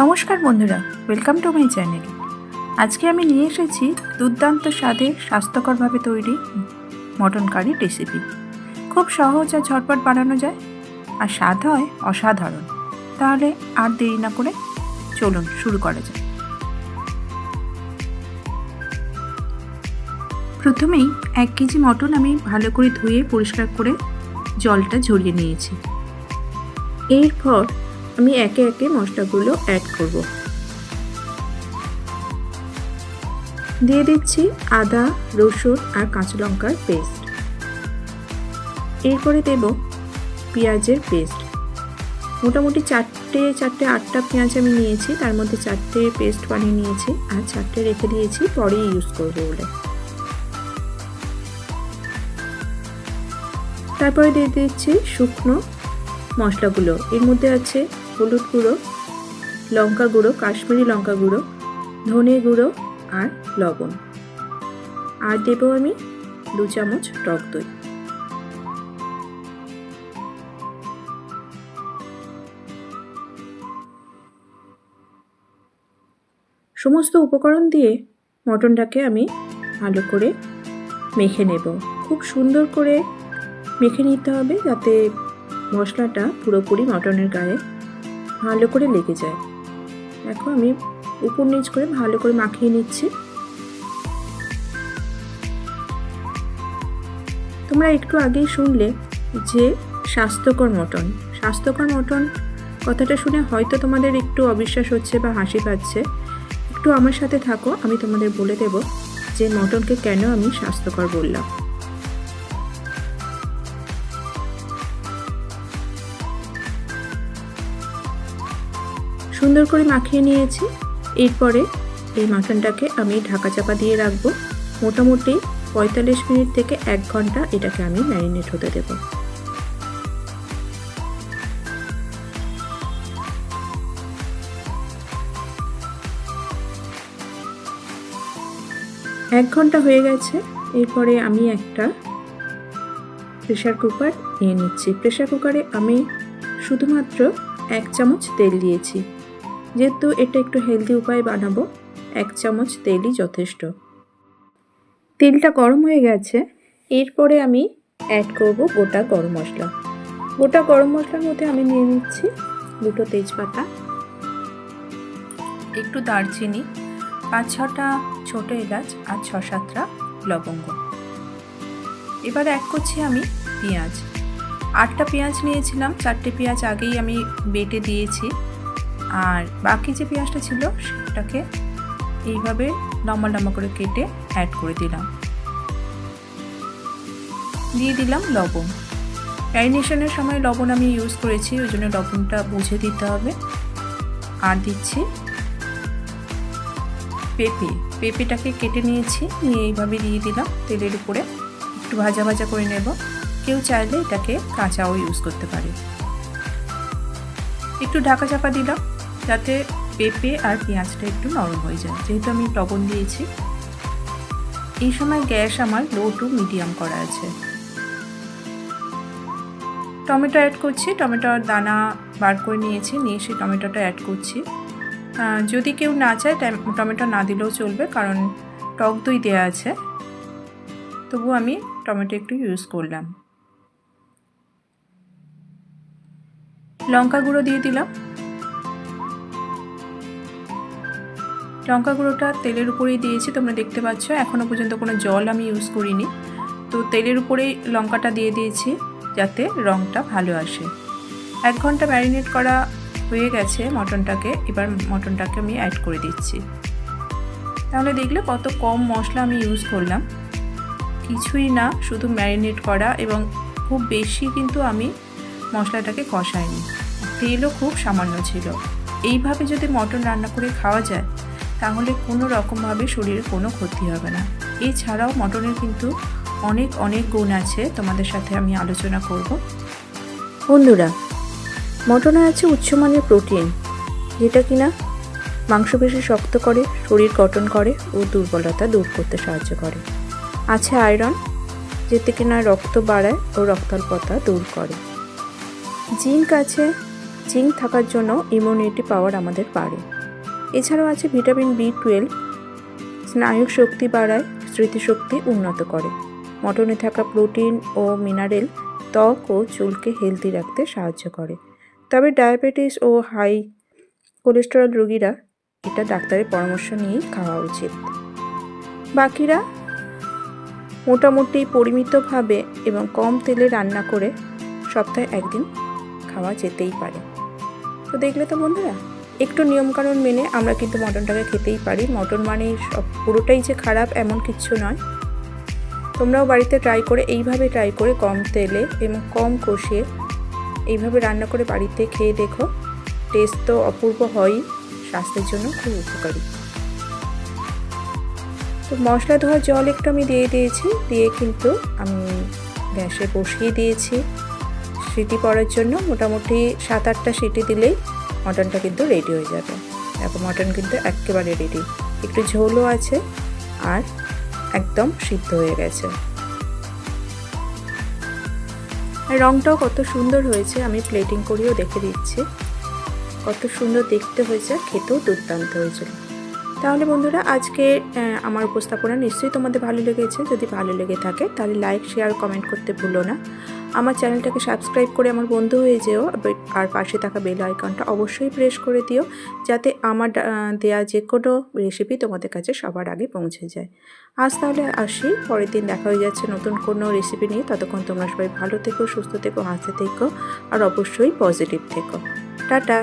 নমস্কার বন্ধুরা welcome to my channel আজকে আমি নিয়ে এসেছি দুর্দান্ত স্বাদে স্বাস্থ্যকরভাবে তৈরি মটন কারি রেসিপি খুব সহজ আর ঝটপট বানানো যায়, আর স্বাদ হয় অসাধারণ। তাহলে আর দেরি না করে চলুন শুরু করা যায় প্রথমেই এক কেজি মটন আমি ভালো করে ধুয়ে পরিষ্কার করে জলটা ঝরিয়ে নিয়েছি। এরপর আমি একে একে মশলাগুলো অ্যাড করব। দিয়ে দিচ্ছি আদা, রসুন আর কাঁচা লঙ্কার পেস্ট এরপরে দেব পেঁয়াজের পেস্ট মোটামুটি চারটে চারটে আটটা পেঁয়াজ আমি নিয়েছি, তার মধ্যে চারটে পেস্ট বানিয়ে নিয়েছি আর চারটে রেখে দিয়েছি, পরেই ইউজ করব বলে। তারপরে দিয়ে দিচ্ছি শুকনো মশলাগুলো। এর মধ্যে আছে হলুদ গুঁড়ো, লঙ্কা গুঁড়ো, কাশ্মীরি লঙ্কা গুঁড়ো, ধনে গুঁড়ো আর লবণ। আর দেবো আমি দু চামচ টক দই। সমস্ত উপকরণ দিয়ে মটনটাকে আমি ভালো করে মেখে নেব। খুব সুন্দর করে মেখে নিতে হবে যাতে মশলাটা পুরোপুরি মটনের গায়ে ভালো করে লেগে যায়। দেখো আমি উপর নিচ করে ভালো করে মাখিয়ে নিচ্ছি। তোমরা একটু আগেই শুনলে যে স্বাস্থ্যকর মটন। স্বাস্থ্যকর মটন কথাটা শুনে হয়তো তোমাদের একটু অবিশ্বাস হচ্ছে বা হাসি পাচ্ছে। একটু আমার সাথে থাকো, আমি তোমাদের বলে দেব যে মটনকে কেন আমি স্বাস্থ্যকর বললাম। সুন্দর করে মাখিয়ে নিয়েছি। এরপরে এই মাটনটাকে আমি ঢাকা চাপা দিয়ে রাখব। মোটামুটি পঁয়তাল্লিশ মিনিট থেকে এক ঘণ্টা এটাকে আমি ম্যারিনেট হতে দেব। এক ঘণ্টা হয়ে গেছে। এরপরে আমি একটা প্রেশার কুকার নিয়ে নিচ্ছি। প্রেশার কুকারে আমি শুধুমাত্র এক চামচ তেল দিয়েছি। যেহেতু এটা একটু হেলদি উপায় বানাবো, এক চামচ তেলই যথেষ্ট। তেলটা গরম হয়ে গেছে, এরপরে আমি অ্যাড করব গোটা গরম মশলা। গোটা গরম মশলার মধ্যে আমি নিয়ে নিচ্ছি দুটো তেজপাতা, একটু দারচিনি, পাঁচ ছটা ছোটো এলাচ আর ছ সাতটা লবঙ্গ। এবার অ্যাড করছি আমি পেঁয়াজ। আটটা পেঁয়াজ নিয়েছিলাম, চারটে পেঁয়াজ আগেই আমি বেটে দিয়েছি। আর বাকি যে পেঁয়াজটা ছিল সেটাকে এইভাবে লম্বা লম্বা করে কেটে অ্যাড করে দিলাম। দিয়ে দিলাম লবণ। ম্যারিনেশনের সময় লবণ আমি ইউজ করেছি, ওই জন্য লবণটা বুঝে দিতে হবে। আর দিচ্ছি পেঁপে। পেঁপেটাকে কেটে নিয়েছি, নিয়ে এইভাবে দিয়ে দিলাম তেলের উপরে। একটু ভাজা ভাজা করে নেব। কেউ চাইলে এটাকে কাঁচাও ইউজ করতে পারে। একটু ঢাকা চাপা দিলাম। যাতে পেঁপে আর পেঁয়াজটা একটু নরম হয়ে যায়। যেহেতু আমি লবণ দিয়েছি। এই সময় গ্যাস আমার লো টু মিডিয়াম করা আছে। টমেটো অ্যাড করছি। টমেটোর দানা বার করে নিয়েছি। নিয়ে সেই টমেটোটা অ্যাড করছি। যদি কেউ না চায় টমেটো না দিলেও চলবে, কারণ টক দই দেওয়া আছে। তবু আমি টমেটো একটু ইউজ করলাম। লঙ্কা গুঁড়ো দিয়ে দিলাম। লঙ্কা গুঁড়োটা তেলের উপরেই দিয়েছি, তোমরা দেখতে পাচ্ছ। এখনও পর্যন্ত কোনো জল আমি ইউজ করিনি। তো তেলের উপরেই লঙ্কাটা দিয়ে দিয়েছি, যাতে রঙটা ভালো আসে। এক ঘণ্টা ম্যারিনেট করা হয়ে গেছে মটনটাকে, এবার মটনটাকে আমি অ্যাড করে দিচ্ছি। তাহলে দেখলে কত কম মশলা আমি ইউজ করলাম। কিছুই না, শুধু ম্যারিনেট করা এবং খুব বেশি কিন্তু আমি মশলাটাকে কষাইনি। তেলও খুব সামান্য ছিল। এইভাবে যদি মটন রান্না করে খাওয়া যায় তাহলে কোনো রকমভাবে শরীরে কোনো ক্ষতি হবে না। এছাড়াও মটনের কিন্তু অনেক অনেক গুণ আছে, তোমাদের সাথে আমি আলোচনা করব। বন্ধুরা, মটনে আছে উচ্চমানের প্রোটিন, যেটা কিনা মাংসপেশি শক্ত করে, শরীর গঠন করে ও দুর্বলতা দূর করতে সাহায্য করে। আছে আয়রন, যেতে কিনা রক্ত বাড়ায় ও রক্তাল্পতা দূর করে। জিঙ্ক আছে, জিঙ্ক থাকার জন্য ইমিউনিটি পাওয়ার আমাদের বাড়ে। এছাড়াও আছে ভিটামিন বি টুয়েলভ স্নায়ুর শক্তি বাড়ায়, স্মৃতিশক্তি উন্নত করে। মটনে থাকা প্রোটিন ও মিনারেল ত্বক ও চুলকে হেলদি রাখতে সাহায্য করে। তবে ডায়াবেটিস ও হাই কোলেস্টেরল রোগীরা এটা ডাক্তারের পরামর্শ নিয়েই খাওয়া উচিত। বাকিরা মোটামুটি পরিমিতভাবে এবং কম তেলে রান্না করে সপ্তাহে একদিন খাওয়া যেতেই পারে। তো দেখলে তো বন্ধুরা একটু নিয়মকানুন মেনে আমরা কিন্তু মটনটাকে খেতেই পারি। মটন মানে সব পুরোটাই যে খারাপ এমন কিচ্ছু নয়। তোমরাও বাড়িতে ট্রাই করে এইভাবে ট্রাই করে কম তেলে এবং কম কষিয়ে এইভাবে রান্না করে বাড়িতে খেয়ে দেখো। টেস্ট তো অপূর্ব হয়ই, স্বাস্থ্যের জন্য খুব উপকারী। তো মশলা ধোয়ার জল একটু আমি দিয়ে দিয়েছি, দিয়ে কিন্তু আমি গ্যাসে বসিয়ে দিয়েছি। সিটি পড়ার জন্য মোটামুটি সাত আটটা সিটি দিলেই মটনটা কিন্তু রেডি হয়ে যাবে। দেখো মটন কিন্তু একেবারে রেডি একটু ঝোলও আছে আর একদম সিদ্ধ হয়ে গেছে। রংটাও কত সুন্দর হয়েছে, আমি প্লেটিং করেও দেখে দিচ্ছি। কত সুন্দর দেখতে হয়েছে খেতেও দুর্দান্ত হয়েছিল। তাহলে বন্ধুরা, আজকে আমার উপস্থাপনা নিশ্চয়ই তোমাদের ভালো লেগেছে। যদি ভালো লেগে থাকে, তাহলে লাইক শেয়ার কমেন্ট করতে ভুলো না। আমার চ্যানেলটাকে সাবস্ক্রাইব করে আমার বন্ধু হয়ে যেও আর পাশে থাকা বেল আইকনটা অবশ্যই প্রেস করে দিও, যাতে আমার দেয়া যে কোনো রেসিপি তোমাদের কাছে সবার আগে পৌঁছে যায়। আজ তাহলে আসি, পরের দিন দেখা হয়ে যাচ্ছে নতুন কোনো রেসিপি নিয়ে। ততক্ষণ তোমরা সবাই ভালো থেকো, সুস্থ থেকো, হাসতে থেকো, আর অবশ্যই পজিটিভ থেকো। টাটা!